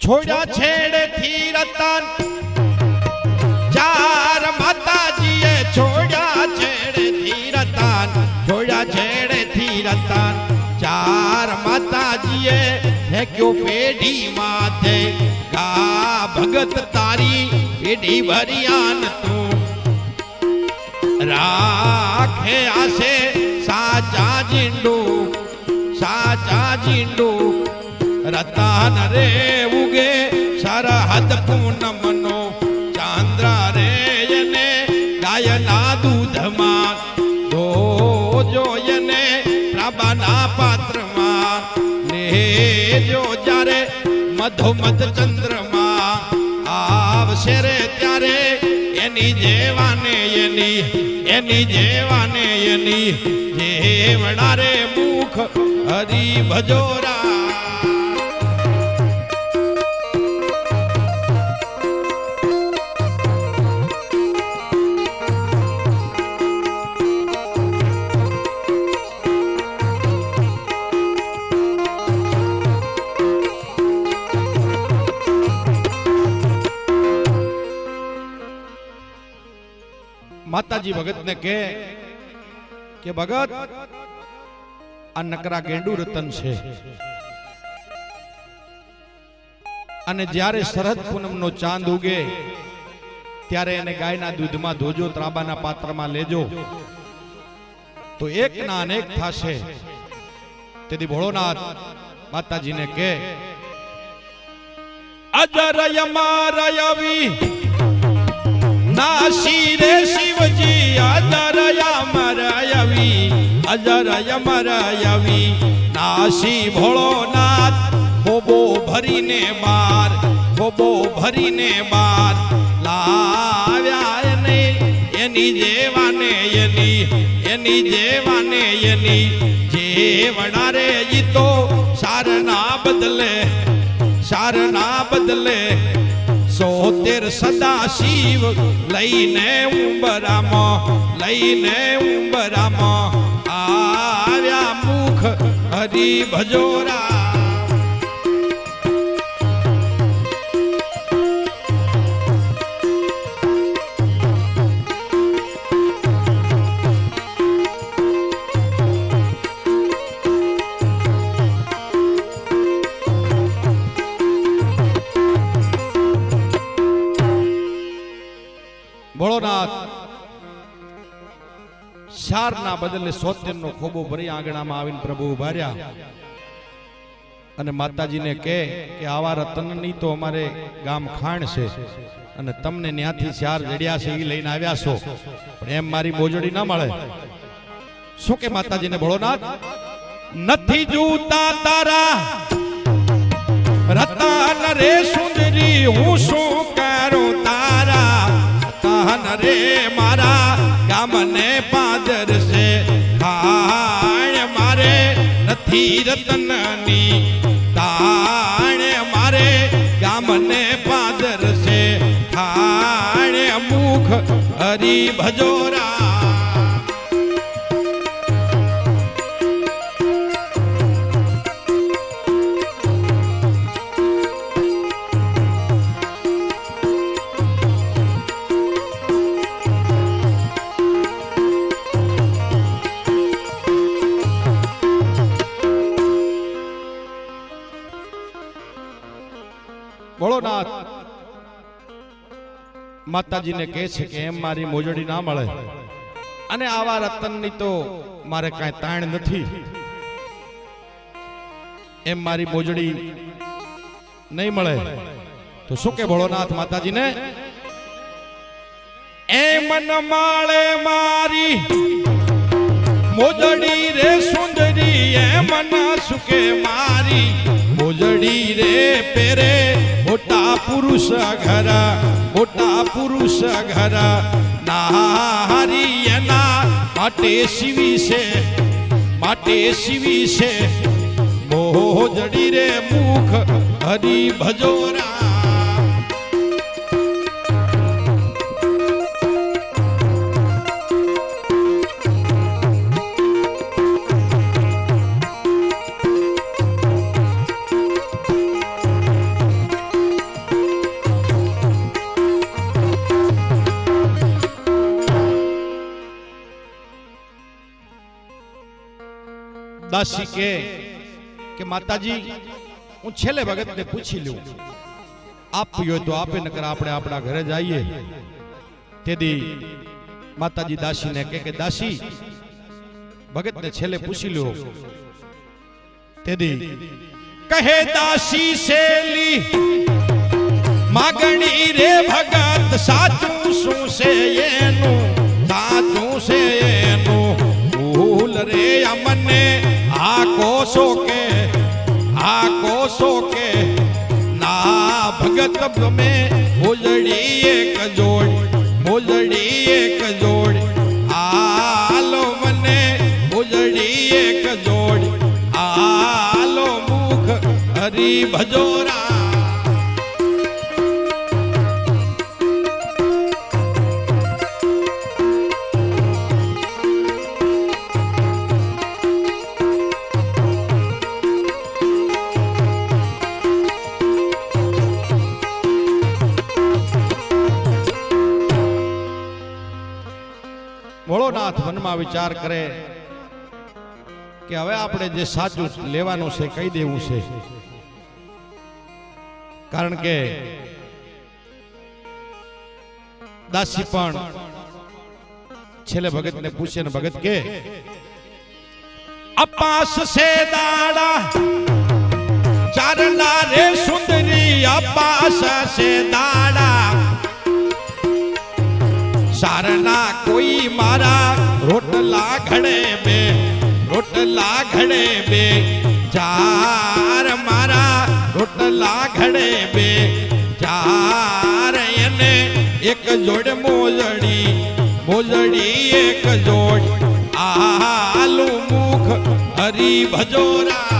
છોડ્યા છેડેથી રતન ચાર માતાજીએ છોડ્યા છેડેથી રતન છોડ્યા છેડેથી રતન ચાર માતાજીએ ફેંક્યો પેઢી માથે ગા ભગત તારી પેઢી ભરિયાન તું રાખે આશે સાચા જીંડું સાચા જીંડું રતન રે ઉગે સરહદ પૂનમનો ચાંદ્રા રે એને ગાયના દૂધમાં. જો એને પ્રભાના પાત્રમાં. લેજો જ્યારે મધોમધ ચંદ્રમાં આવશે રે ત્યારે એની જેવાને એની એની જેવાને એની. જેવડા રે મુખ હરી ભજોરા માતાજી ભગતને કહે કે, ભગત, આ નકરા ગેંડુ રતન છે. અને જ્યારે શરદ પૂનમનો ચાંદ ઉગે, ત્યારે એને ગાયના દૂધમાં ધોજો, ત્રાબાના પાત્રમાં લેજો. તો એક ના અનેક થાશે. તેથી ભોળોનાથ માતાજીને કે અજરય મારયવી નાસી રે શિવજી અજરયા મરાયવી અજરય મરાયવી નાશી ભોળોનાથ ખોબો ભરીને બાર ખોબો ભરીને બાર લાવ્યા એને, એની જેવાને એની એની જેવાને એની. જેવડા રે ઈ તો સારના બદલે સારના બદલે. સોતેર સદા શિવ લઈને ઉંબરામાં લઈને ઉંબરામાં આવ્યા મુખ હરી ભજોરા ભોળોનાથ શારના બદલે સોતેર નો ખોબો ભરી આંગણામાં આવીને પ્રભુ ઊભા અને માતાજીને કહે કે આવા રતનની તો અમારે ગામ ખાણ છે અને તમને ત્યાંથી ચાર જડ્યા છે એ લઈને આવ્યા છો. પણ એમ મારી બોજડી ના મળે. શું કે માતાજીને, ભોળોનાથ? નથી જોતા તારા. રતન રે સુંદરી, હું શું રતન રે મારા ગામને પાદર છે ખાણ મારે નથી રતનની. તાણ મારે ગામને પાદર છે ખાણ મુખ હરી ભજોરા ભોળોનાથ। માતાજીને કહે છે કે એમ મારી મોજડી ના મળે। અને આવા રતનની તો મારે કાંઈ તાણ નથી। એમ મારી મોજડી નહીં મળે। તો શું કે ભોળોનાથ માતાજીને? એ મન માળે મારી મોજડી રે સુંદરી એ મન સુકે મારી મોજડી રે પેરે। મોટા પુરુષ ઘરા, મોટા પુરુષ ઘરા. નારી એના માટે સીવી છે, માટે સીવી છે. મોજડી રે મુખ, હરી ભજોરા. દાસી કે કે માતાજી, હું છેલ્લે ભગતને પૂછી લઉં. આપ્યું હોય તો આપે, નકર આપણે આપણા ઘરે જઈએ. તેથી માતાજી દાસીને કે કે, દાસી, ભગતને છેલ્લે પૂછી લ્યો તેથી કહે, દાસી સેલી માગણી રે ભગત, સાચું શું છે એનું? કોસો કે ના, ભગત ગમે. મોજડી એક જોડ મોજડી એક જોડ. આલો મને મોજડી એક જોડ. આલો મુખ હરી ભજોરા. મનમાં વિચાર કરે કે હવે આપણે જે સાચું લેવાનું છે, કહી દેવું છે. કારણ કે દાસી પણ છેલ્લે ભગતને પૂછે ને ભગત કે, અપાસ સે દાડા ચારલા રે સુંદરી, અપાસ સે દાડા. સારના કોઈ મારા રોટલા ઘડે બે, રોટલા ઘડે બે. ચાર મારા રોટલા ઘડે બે. ચાર એને એક જોડ મોજડી મોજડી એક જોડ. આલુ મુખ હરી ભજોરા.